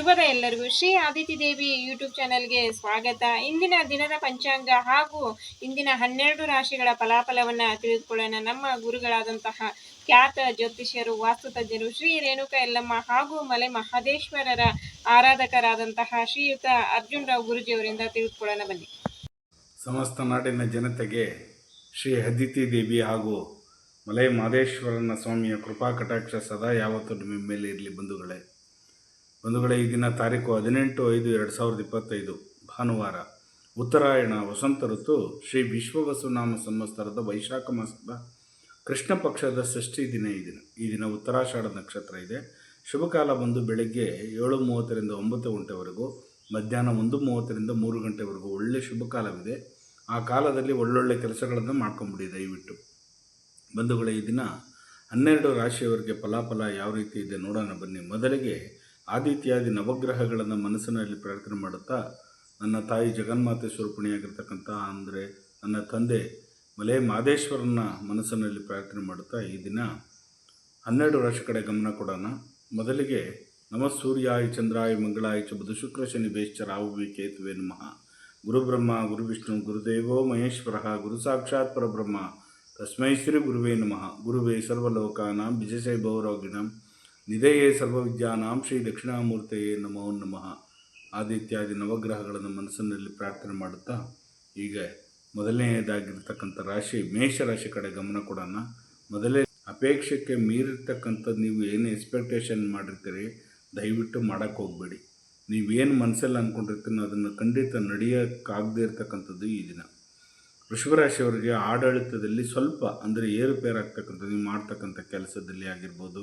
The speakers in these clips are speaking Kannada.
ಶುಭದ ಎಲ್ಲರಿಗೂ. ಶ್ರೀ ಆದಿತಿ ದೇವಿ ಯೂಟ್ಯೂಬ್ ಚಾನೆಲ್ಗೆ ಸ್ವಾಗತ. ಇಂದಿನ ದಿನದ ಪಂಚಾಂಗ ಹಾಗೂ ಇಂದಿನ ಹನ್ನೆರಡು ರಾಶಿಗಳ ಫಲಾಫಲವನ್ನು ತಿಳಿದುಕೊಳ್ಳೋಣ. ನಮ್ಮ ಗುರುಗಳಾದಂತಹ ಖ್ಯಾತ ಜ್ಯೋತಿಷ್ಯರು, ವಾಸ್ತುತಜ್ಞರು, ಶ್ರೀ ರೇಣುಕ ಎಲ್ಲಮ್ಮ ಹಾಗೂ ಮಲೆ ಮಹದೇಶ್ವರರ ಆರಾಧಕರಾದಂತಹ ಶ್ರೀಯುತ ಅರ್ಜುನ್ ರಾವ್ ಗುರುಜಿಯವರಿಂದ ತಿಳಿದುಕೊಳ್ಳೋಣ. ಬನ್ನಿ. ಸಮಸ್ತ ನಾಡಿನ ಜನತೆಗೆ ಶ್ರೀ ಅದಿತಿ ದೇವಿ ಹಾಗೂ ಮಲೆ ಮಹದೇಶ್ವರನ ಸ್ವಾಮಿಯ ಕೃಪಾ ಕಟಾಕ್ಷ ಸದಾ ಯಾವತ್ತೂ ನಿಮ್ಮ ಮೇಲೆ ಇರಲಿ ಬಂಧುಗಳೇ. ಬಂಧುಗಳೇ, ಈ ದಿನ ತಾರೀಕು ಹದಿನೆಂಟು ಐದು ಎರಡು ಸಾವಿರದ ಇಪ್ಪತ್ತೈದು, ಭಾನುವಾರ. ಉತ್ತರಾಯಣ, ವಸಂತ ಋತು, ಶ್ರೀ ವಿಶ್ವವಸುನಾಮ ಸಂವತ್ಸರದ ವೈಶಾಖ ಮಾಸದ ಕೃಷ್ಣ ಪಕ್ಷದ ಷಷ್ಠಿ ದಿನ ಈ ದಿನ. ಈ ದಿನ ಉತ್ತರಾಷಾಢ ನಕ್ಷತ್ರ ಇದೆ. ಶುಭಕಾಲ ಬಂದು ಬೆಳಗ್ಗೆ ಏಳು ಮೂವತ್ತರಿಂದ ಒಂಬತ್ತು ಗಂಟೆವರೆಗೂ, ಮಧ್ಯಾಹ್ನ ಒಂದು ಮೂವತ್ತರಿಂದ ಮೂರು ಗಂಟೆವರೆಗೂ ಒಳ್ಳೆ ಶುಭ ಕಾಲವಿದೆ. ಆ ಕಾಲದಲ್ಲಿ ಒಳ್ಳೊಳ್ಳೆ ಕೆಲಸಗಳನ್ನು ಮಾಡ್ಕೊಂಬಿಡಿ ದಯವಿಟ್ಟು. ಬಂಧುಗಳೇ, ಈ ದಿನ ಹನ್ನೆರಡು ರಾಶಿಯವರಿಗೆ ಫಲಾಫಲ ಯಾವ ರೀತಿ ಇದೆ ನೋಡೋಣ ಬನ್ನಿ. ಮೊದಲಿಗೆ ಆದಿತ್ಯಾದಿ ನವಗ್ರಹಗಳನ್ನು ಮನಸ್ಸಿನಲ್ಲಿ ಪ್ರಾರ್ಥನೆ ಮಾಡುತ್ತಾ ನನ್ನ ತಾಯಿ ಜಗನ್ಮಾತೆ ಸ್ವರೂಪಣಿಯಾಗಿರ್ತಕ್ಕಂಥ ಅಂದರೆ ನನ್ನ ತಂದೆ ಮಲೆ ಮಾದೇಶ್ವರನ ಮನಸ್ಸಿನಲ್ಲಿ ಪ್ರಾರ್ಥನೆ ಮಾಡುತ್ತಾ ಈ ದಿನ ಹನ್ನೆರಡು ವರ್ಷ ಕಡೆ ಗಮನ ಕೊಡೋಣ. ಮೊದಲಿಗೆ ನಮ ಸೂರ್ಯಾಯ ಚಂದ್ರಾಯ ಮಂಗಳಾಯ ಚ ಬುಧ ಶುಕ್ರ ಶನಿ ಬೇಶ್ಚ ರಾಹುವಿ ಕೇತುವೆ ನಮಃ. ಗುರುಬ್ರಹ್ಮ ಗುರುವಿಷ್ಣು ಗುರುದೇವೋ ಮಹೇಶ್ವರ, ಗುರು ಸಾಕ್ಷಾತ್ ಪರಬ್ರಹ್ಮ. ತಸ್ಮೈ ಶ್ರೀ ಗುರುವೇ ನಮಃ. ಗುರುವೇ ಸರ್ವಲೋಕಾನಾಂ ವಿಜಯಸೈ ಭೌರೋಗಿಣಂ ನಿಧಯೇ ಸರ್ವವಿದ್ಯಾನಾಂ ಶ್ರೀ ದಕ್ಷಿಣಾಮೂರ್ತೆಯೇ ನಮೋ ನಮಃ. ಆದಿತ್ಯಾದಿ ನವಗ್ರಹಗಳನ್ನು ಮನಸ್ಸಿನಲ್ಲಿ ಪ್ರಾರ್ಥನೆ ಮಾಡುತ್ತಾ, ಈಗ ಮೊದಲನೆಯದಾಗಿರ್ತಕ್ಕಂಥ ರಾಶಿ ಮೇಷ ರಾಶಿ ಕಡೆ ಗಮನ ಕೊಡೋಣ. ಮೊದಲೇ ಅಪೇಕ್ಷೆಗೆ ಮೀರಿರ್ತಕ್ಕಂಥದ್ದು ನೀವು ಏನು ಎಕ್ಸ್ಪೆಕ್ಟೇಷನ್ ಮಾಡಿರ್ತೀರಿ, ದಯವಿಟ್ಟು ಮಾಡೋಕ್ಕೆ ಹೋಗಬೇಡಿ. ನೀವೇನು ಮನಸ್ಸಲ್ಲಿ ಅಂದ್ಕೊಂಡಿರ್ತೀನೋ ಅದನ್ನು ಖಂಡಿತ ನಡೆಯೋಕ್ಕಾಗದೇ ಇರತಕ್ಕಂಥದ್ದು ಈ ದಿನ. ವೃಷಭರಾಶಿಯವರಿಗೆ ಆಡಳಿತದಲ್ಲಿ ಸ್ವಲ್ಪ, ಅಂದರೆ ಏರುಪೇರಾಗ್ತಕ್ಕಂಥದ್ದು, ನೀವು ಮಾಡ್ತಕ್ಕಂಥ ಕೆಲಸದಲ್ಲಿ ಆಗಿರ್ಬೋದು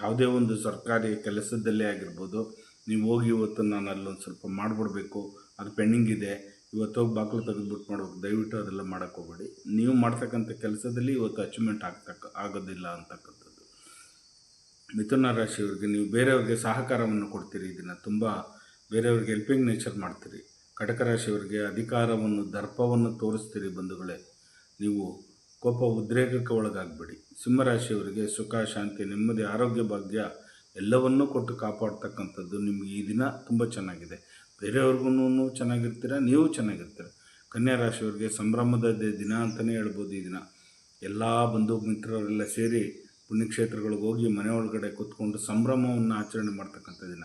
ಯಾವುದೇ ಒಂದು ಸರ್ಕಾರಿ ಕೆಲಸದಲ್ಲೇ ಆಗಿರ್ಬೋದು, ನೀವು ಹೋಗಿ ಇವತ್ತು ನಾನು ಅಲ್ಲೊಂದು ಸ್ವಲ್ಪ ಮಾಡಿಬಿಡ್ಬೇಕು, ಅದು ಪೆಂಡಿಂಗ್ ಇದೆ, ಇವತ್ತು ಹೋಗಿ ಬಾಗಿಲು ತೆಗೆದುಬಿಟ್ಟು ಮಾಡಬೇಕು, ದಯವಿಟ್ಟು ಅದೆಲ್ಲ ಮಾಡೋಕ್ಕೆ ಹೋಗಬೇಡಿ. ನೀವು ಮಾಡ್ತಕ್ಕಂಥ ಕೆಲಸದಲ್ಲಿ ಇವತ್ತು ಅಚೀವ್ಮೆಂಟ್ ಆಗ್ತಕ್ಕ, ಆಗೋದಿಲ್ಲ ಅಂತಕ್ಕಂಥದ್ದು. ಮಿಥುನ ರಾಶಿಯವ್ರಿಗೆ ನೀವು ಬೇರೆಯವ್ರಿಗೆ ಸಹಕಾರವನ್ನು ಕೊಡ್ತೀರಿ ಇದನ್ನು ತುಂಬ ಬೇರೆಯವ್ರಿಗೆ ಹೆಲ್ಪಿಂಗ್ ನೇಚರ್ ಮಾಡ್ತೀರಿ. ಕಟಕ ರಾಶಿಯವರಿಗೆ ಅಧಿಕಾರವನ್ನು, ದರ್ಪವನ್ನು ತೋರಿಸ್ತೀರಿ ಬಂಧುಗಳೇ. ನೀವು ಕೋಪ ಉದ್ರೇಕಕ್ಕೆ ಒಳಗಾಗಬೇಡಿ. ಸಿಂಹರಾಶಿಯವರಿಗೆ ಸುಖ, ಶಾಂತಿ, ನೆಮ್ಮದಿ, ಆರೋಗ್ಯ ಭಾಗ್ಯ ಎಲ್ಲವನ್ನೂ ಕೊಟ್ಟು ಕಾಪಾಡ್ತಕ್ಕಂಥದ್ದು ನಿಮಗೆ ಈ ದಿನ ತುಂಬ ಚೆನ್ನಾಗಿದೆ. ಬೇರೆಯವ್ರಿಗೂ ಚೆನ್ನಾಗಿರ್ತೀರ? ನೀವು ಚೆನ್ನಾಗಿರ್ತೀರ? ಕನ್ಯಾ ರಾಶಿಯವರಿಗೆ ಸಂಭ್ರಮದ ದಿನ ಅಂತಲೇ ಹೇಳ್ಬೋದು ಈ ದಿನ. ಎಲ್ಲ ಬಂಧು ಮಿತ್ರರೆಲ್ಲ ಸೇರಿ ಪುಣ್ಯಕ್ಷೇತ್ರಗಳಿಗೆ ಹೋಗಿ ಮನೆ ಒಳಗಡೆ ಕೂತ್ಕೊಂಡು ಸಂಭ್ರಮವನ್ನು ಆಚರಣೆ ಮಾಡ್ತಕ್ಕಂಥ ದಿನ.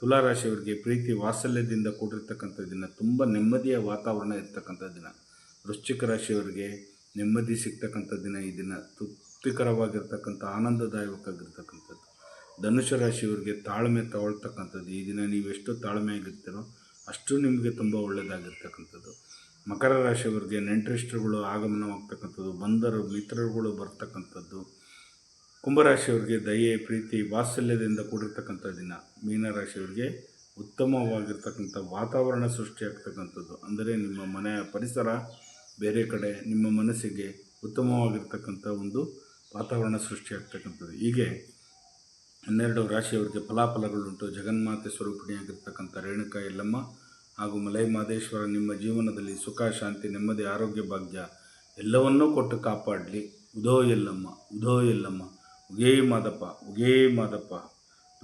ತುಲಾರಾಶಿಯವರಿಗೆ ಪ್ರೀತಿ, ವಾತ್ಸಲ್ಯದಿಂದ ಕೂಡಿರ್ತಕ್ಕಂಥ ದಿನ. ತುಂಬ ನೆಮ್ಮದಿಯ ವಾತಾವರಣ ಇರ್ತಕ್ಕಂಥ ದಿನ. ವೃಶ್ಚಿಕ ರಾಶಿಯವರಿಗೆ ನೆಮ್ಮದಿ ಸಿಗ್ತಕ್ಕಂಥ ದಿನ ಈ ದಿನ. ತೃಪ್ತಿಕರವಾಗಿರ್ತಕ್ಕಂಥ, ಆನಂದದಾಯಕವಾಗಿರ್ತಕ್ಕಂಥದ್ದು. ಧನುಷ ರಾಶಿಯವರಿಗೆ ತಾಳ್ಮೆ ತಗೊಳ್ತಕ್ಕಂಥದ್ದು. ಈ ದಿನ ನೀವೆಷ್ಟು ತಾಳ್ಮೆಯಾಗಿರ್ತೀರೋ ಅಷ್ಟು ನಿಮಗೆ ತುಂಬ ಒಳ್ಳೆಯದಾಗಿರ್ತಕ್ಕಂಥದ್ದು ಮಕರ ರಾಶಿಯವರಿಗೆ ನೆಂಟರಿಷ್ಟರುಗಳು ಆಗಮನವಾಗ್ತಕ್ಕಂಥದ್ದು. ಬಂದರು, ಮಿತ್ರರುಗಳು ಬರ್ತಕ್ಕಂಥದ್ದು. ಕುಂಭರಾಶಿಯವರಿಗೆ ದಯೆ, ಪ್ರೀತಿ, ವಾತ್ಸಲ್ಯದಿಂದ ಕೂಡಿರ್ತಕ್ಕಂಥ ದಿನ. ಮೀನರಾಶಿಯವರಿಗೆ ಉತ್ತಮವಾಗಿರ್ತಕ್ಕಂಥ ವಾತಾವರಣ ಸೃಷ್ಟಿಯಾಗ್ತಕ್ಕಂಥದ್ದು. ಅಂದರೆ ನಿಮ್ಮ ಮನೆಯ ಪರಿಸರ ಬೇರೆ ಕಡೆ ನಿಮ್ಮ ಮನಸ್ಸಿಗೆ ಉತ್ತಮವಾಗಿರ್ತಕ್ಕಂಥ ಒಂದು ವಾತಾವರಣ ಸೃಷ್ಟಿಯಾಗ್ತಕ್ಕಂಥದ್ದು ಹೀಗೆ ಹನ್ನೆರಡು ರಾಶಿಯವರಿಗೆ ಫಲಾಫಲಗಳುಂಟು. ಜಗನ್ಮಾತೆ ಸ್ವರೂಪಿಣಿಯಾಗಿರ್ತಕ್ಕಂಥ ರೇಣುಕಾ ಎಲ್ಲಮ್ಮ ಹಾಗೂ ಮಲೈ ಮಾದೇಶ್ವರ ನಿಮ್ಮ ಜೀವನದಲ್ಲಿ ಸುಖ, ಶಾಂತಿ, ನೆಮ್ಮದಿ, ಆರೋಗ್ಯ, ಭಾಗ್ಯ ಎಲ್ಲವನ್ನೂ ಕೊಟ್ಟು ಕಾಪಾಡಲಿ. ಉದೋ ಎಲ್ಲಮ್ಮ ಉದೋ ಎಲ್ಲಮ್ಮ ಉಗೇ ಮಾದಪ್ಪ ಉಗೇ ಮಾದಪ್ಪ.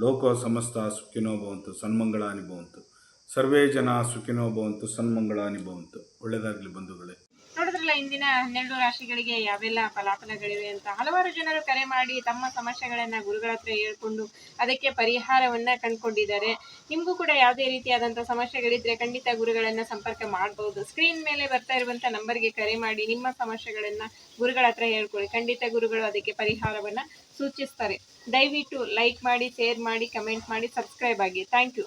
ಲೋಕ ಸಮಸ್ತ ಸುಖಿನೋ ಭವಂತು, ಸನ್ಮಂಗಳಾನಿ ಭವಂತು. ಸರ್ವೇ ಜನ ಸುಖಿನೋ ಭವಂತು, ಸನ್ಮಂಗಳಾನಿ ಭವಂತು. ಒಳ್ಳೆಯದಾಗಲಿ ಬಂಧುಗಳೇ. ನೋಡಿದ್ರಲ್ಲ, ಇಂದಿನ ಹನ್ನೆರಡು ರಾಶಿಗಳಿಗೆ ಯಾವೆಲ್ಲ ಫಲಾಫಲಗಳಿವೆ ಅಂತ. ಹಲವಾರು ಜನರು ಕರೆ ಮಾಡಿ ತಮ್ಮ ಸಮಸ್ಯೆಗಳನ್ನ ಗುರುಗಳ ಹತ್ರ ಹೇಳ್ಕೊಂಡು ಅದಕ್ಕೆ ಪರಿಹಾರವನ್ನ ಕಂಡುಕೊಂಡಿದ್ದಾರೆ. ನಿಮಗೂ ಕೂಡ ಯಾವುದೇ ರೀತಿಯಾದಂಥ ಸಮಸ್ಯೆಗಳಿದ್ರೆ ಖಂಡಿತ ಗುರುಗಳನ್ನ ಸಂಪರ್ಕ ಮಾಡಬಹುದು ಸ್ಕ್ರೀನ್ ಮೇಲೆ ಬರ್ತಾ ಇರುವಂತ ನಂಬರ್ಗೆ ಕರೆ ಮಾಡಿ ನಿಮ್ಮ ಸಮಸ್ಯೆಗಳನ್ನ ಗುರುಗಳ ಹತ್ರ ಹೇಳ್ಕೊಳ್ಳಿ. ಖಂಡಿತ ಗುರುಗಳು ಅದಕ್ಕೆ ಪರಿಹಾರವನ್ನ ಸೂಚಿಸ್ತಾರೆ. ದಯವಿಟ್ಟು ಲೈಕ್ ಮಾಡಿ ಶೇರ್ ಮಾಡಿ ಕಮೆಂಟ್ ಮಾಡಿ ಸಬ್ಸ್ಕ್ರೈಬ್ ಆಗಿ. Thank you